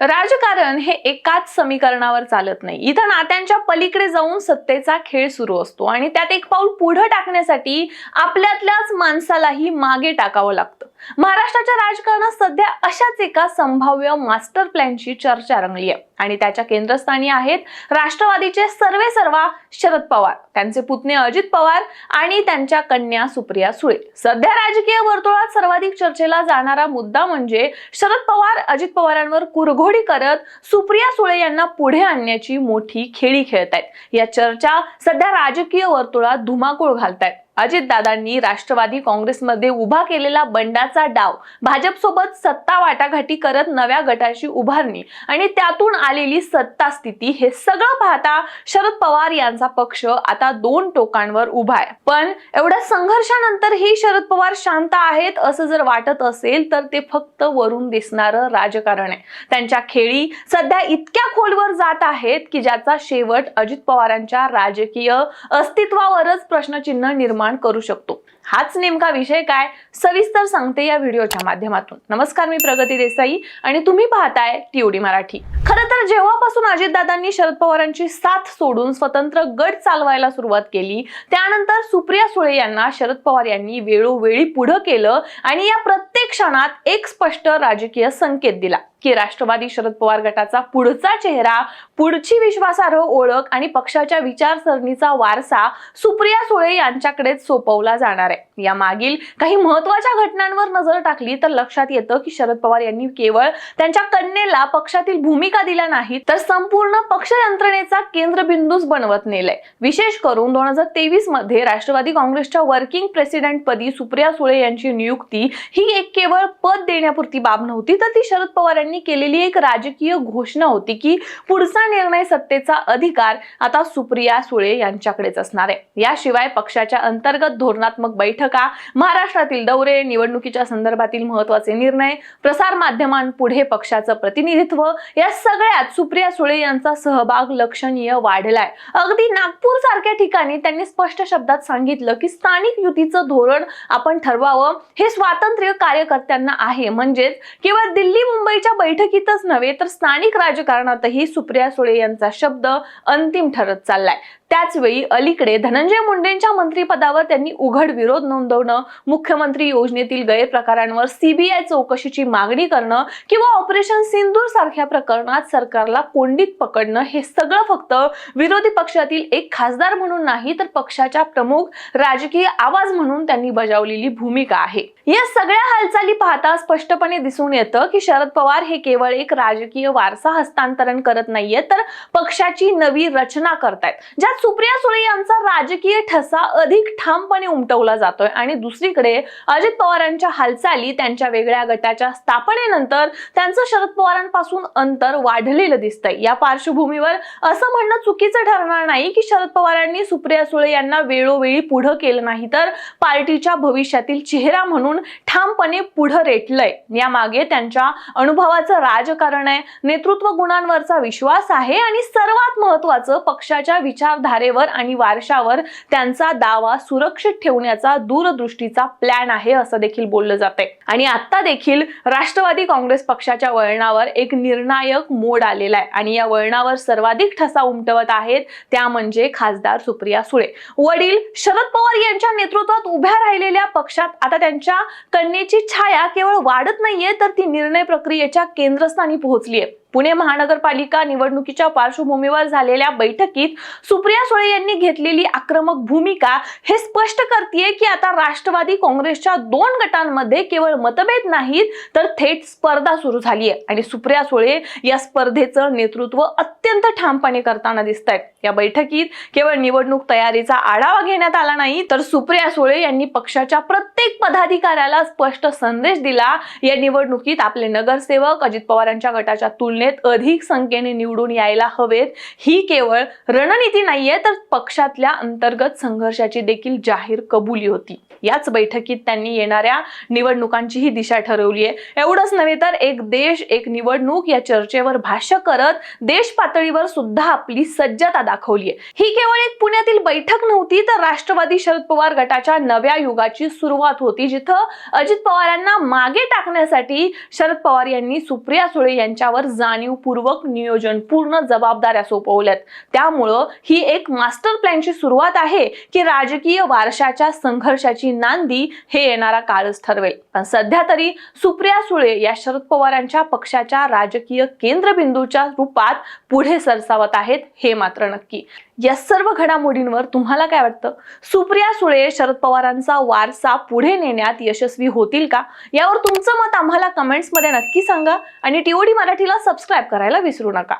राजकारण हे एकाच समीकरणावर चालत नाही. इथं नात्यांच्या पलीकडे जाऊन सत्तेचा खेळ सुरू असतो आणि त्यात एक पाऊल पुढे टाकण्यासाठी आपल्यातल्याच माणसालाही मागे टाकावं लागतं. महाराष्ट्राच्या राजकारणात सध्या अशाच एका संभाव्य मास्टर प्लॅनची चर्चा रंगली आहे आणि त्याच्या केंद्रस्थानी आहेत राष्ट्रवादीचे सर्वे सर्वा शरद पवार. त्यांचे पुतणे अजित पवार आणि त्यांच्या कन्या सुप्रिया सुळे. सध्या राजकीय वर्तुळात सर्वाधिक चर्चेला जाणारा मुद्दा म्हणजे शरद पवार अजित पवारांवर कुरघोडी करत सुप्रिया सुळे यांना पुढे आणण्याची मोठी खेळी खेळत आहेत या चर्चा सध्या राजकीय वर्तुळात धुमाकूळ घालतायत. अजितदादांनी राष्ट्रवादी काँग्रेसमध्ये उभा केलेला बंडाचा डाव भाजपसोबत सत्ता वाटाघाटी करत नव्या गटाची उभारणी आणि त्यातून आलेली सत्ता स्थिती हे सगळं पाहता शरद पवार यांचा पक्ष आता दोन टोकांवर उभा आहे. पण एवढ्या संघर्षानंतरही शरद पवार शांत आहेत असं जर वाटत असेल तर ते फक्त वरून दिसणारं राजकारण आहे. त्यांच्या खेळी सध्या इतक्या खोलवर जात आहेत की ज्याचा शेवट अजित पवारांच्या राजकीय अस्तित्वावरच प्रश्नचिन्ह निर्माण करू शकतो. हाच नेमका विषय काय? सविस्तर सांगते या व्हिडिओच्या माध्यमातून. नमस्कार मी प्रगती देसाई आणि तुम्ही पाहताय टीओडी मराठी. खरं तर जेव्हापासून अजितदादांनी शरद पवारांची साथ सोडून स्वतंत्र गट चालवायला सुरुवात केली त्यानंतर सुप्रिया सुळे यांना शरद पवार यांनी वेळोवेळी पुढं केलं आणि या प्रत्येक क्षणात एक स्पष्ट राजकीय संकेत दिला की राष्ट्रवादी शरद पवार गटाचा पुढचा चेहरा पुढची विश्वासार्ह ओळख आणि पक्षाच्या विचारसरणीचा वारसा सुप्रिया सुळे यांच्याकडेच सोपवला जाणार आहे. या मागील काही महत्त्वाच्या घटनांवर नजर टाकली तर लक्षात येतं की शरद पवार यांनी केवळ त्यांच्या कन्येला पक्षातील भूमिका दिल्या नाही तर संपूर्ण पक्ष यंत्रणेचा केंद्रबिंदूच बनवत नेलाय. विशेष करून दोन हजार तेवीसमध्ये राष्ट्रवादी काँग्रेसच्या वर्किंग प्रेसिडेंट पदी सुप्रिया सुळे यांची नियुक्ती ही एक केवळ पद देण्यापुरती बाब नव्हती तर ती शरद पवार यांनी केलेली एक राजकीय घोषणा होती की पुढचा निर्णय सत्तेचा अधिकार आता सुप्रिया सुळे यांच्याकडेच असणार आहे. याशिवाय पक्षाच्या अंतर्गत धोरणात्मक बैठक महाराष्ट्रातील दौरे निवडणुकीच्या संदर्भातील महत्त्वाचे निर्णय प्रसार माध्यमांपुढे पक्षाचं प्रतिनिधित्व या सगळ्यात सुप्रिया सुळे यांचा सहभाग लक्षणीय वाढलाय. अगदी नागपूर सारख्या ठिकाणी त्यांनी स्पष्ट शब्दात सांगितलं की स्थानिक युतीचं धोरण आपण ठरवावं हे स्वातंत्र्य कार्यकर्त्यांना आहे. म्हणजेच केवळ दिल्ली मुंबईच्या बैठकीतच नव्हे तर स्थानिक राजकारणातही सुप्रिया सुळे यांचा शब्द अंतिम ठरत चाललाय. त्याचवेळी अलीकडे धनंजय मुंडेंच्या मंत्रिपदावर त्यांनी उघड विरोध नोंदवणं मुख्यमंत्री योजनेतील गैरप्रकारांवर सीबीआय चौकशीची मागणी करणं किंवा ऑपरेशन सिंदूर सारख्या प्रकरणात सरकारला कोंडीत पकडणं हे सगळं फक्त विरोधी पक्षातील एक खासदार म्हणून नाही तर पक्षाच्या प्रमुख राजकीय आवाज म्हणून त्यांनी बजावलेली भूमिका आहे. या सगळ्या हालचाली पाहता स्पष्टपणे दिसून येतं की शरद पवार हे केवळ एक राजकीय वारसा हस्तांतरण करत नाहीये तर पक्षाची नवी रचना करतायत ज्यात सुप्रिया सुळे यांचा राजकीय ठसा अधिक ठामपणे उमटवला जातोय. आणि दुसरीकडे अजित पवारांच्या हालचाली त्यांच्या वेगळ्या गटाच्या स्थापनेनंतर त्यांचं शरद पवारांपासून अंतर वाढलेलं दिसतंय. या पार्श्वभूमीवर असं म्हणणं चुकीचं ठरणार नाही की शरद पवारांनी सुप्रिया सुळे यांना वेळोवेळी पुढं केलं नाही तर पार्टीच्या भविष्यातील चेहरा म्हणून ठामपणे पुढं रेटलंय. यामागे त्यांच्या अनुभवाचं राजकारण आहे नेतृत्व गुणांवरचा विश्वास आहे आणि सर्वात महत्वाचं पक्षाच्या विचारधारेवर आणि वारशावर त्यांचा दावा सुरक्षित ठेवण्याचा दूरदृष्टीचा प्लॅन आहे असं देखील बोललं जाते आणि आता देखील राष्ट्रवादी काँग्रेस पक्षाच्या वळणावर एक निर्णायक मोड आलेला आहे. आणि या वळणावर सर्वाधिक ठसा उमटवत आहेत त्या म्हणजे खासदार सुप्रिया सुळे. वडील शरद पवार यांच्या नेतृत्वात उभ्या राहिलेल्या पक्षात आता त्यांच्या कन्येची छाया केवळ वाढत नाहीये तर ती निर्णय प्रक्रियेच्या केंद्रस्थानी पोहोचली आहे पुणे महानगरपालिका निवडणुकीच्या पार्श्वभूमीवर झालेल्या बैठकीत सुप्रिया सुळे यांनी घेतलेली आक्रमक भूमिका हे स्पष्ट करते की आता राष्ट्रवादी काँग्रेसच्या दोन गटांमध्ये केवळ मतभेद नाहीत तर थेट स्पर्धा सुरू झाली आहे आणि सुप्रिया सुळे या स्पर्धेचं नेतृत्व अत्यंत ठामपणे करताना दिसत आहेत या बैठकीत केवळ निवडणूक तयारीचा आढावा घेण्यात आला नाही तर सुप्रिया सुळे यांनी पक्षाच्या प्रत्येक पदाधिकाऱ्याला स्पष्ट संदेश दिला. या निवडणुकीत आपले नगरसेवक अजित पवारांच्या गटाच्या तुलनेत अधिक संख्येने निवडून यायला हवेत. ही केवळ रणनीती नाहीये तर पक्षातल्या अंतर्गत संघर्षाची देखील जाहीर कबुली होती. याच बैठकीत त्यांनी येणाऱ्या ही दिशा ठरवली आहे. एवढंच नव्हे तर एक देश एक निवडणूक या चर्चेवर भाष्य करत देश पातळीवर सुद्धा आपली सज्जता दाखवली आहे. ही केवळ एक पुण्यातील बैठक नव्हती तर राष्ट्रवादी शरद पवार गटाच्या नव्या युगाची सुरुवात होती जिथं अजित पवारांना मागे टाकण्यासाठी शरद पवार यांनी सुप्रिया सुळे यांच्यावर जाणीवपूर्वक नियोजन पूर्ण जबाबदाऱ्या सोपवल्यात. त्यामुळं ही एक मास्टर प्लॅनची सुरुवात आहे की राजकीय वारशाच्या संघर्षाची नांदी हे येणारा काळच ठरवेल. पण सध्या तरी सुप्रिया सुळे या शरद पवारांच्या पक्षाच्या राजकीय केंद्रबिंदूच्या रूपात पुढे सरसावत आहेत हे मात्र नक्की. या सर्व घडामोडींवर तुम्हाला काय वाटतं? सुप्रिया सुळे शरद पवारांचा वारसा पुढे नेण्यात यशस्वी होतील का? यावर तुमचं मत आम्हाला कमेंट्समध्ये नक्की सांगा आणि टीओडी मराठीला सबस्क्राईब करायला विसरू नका.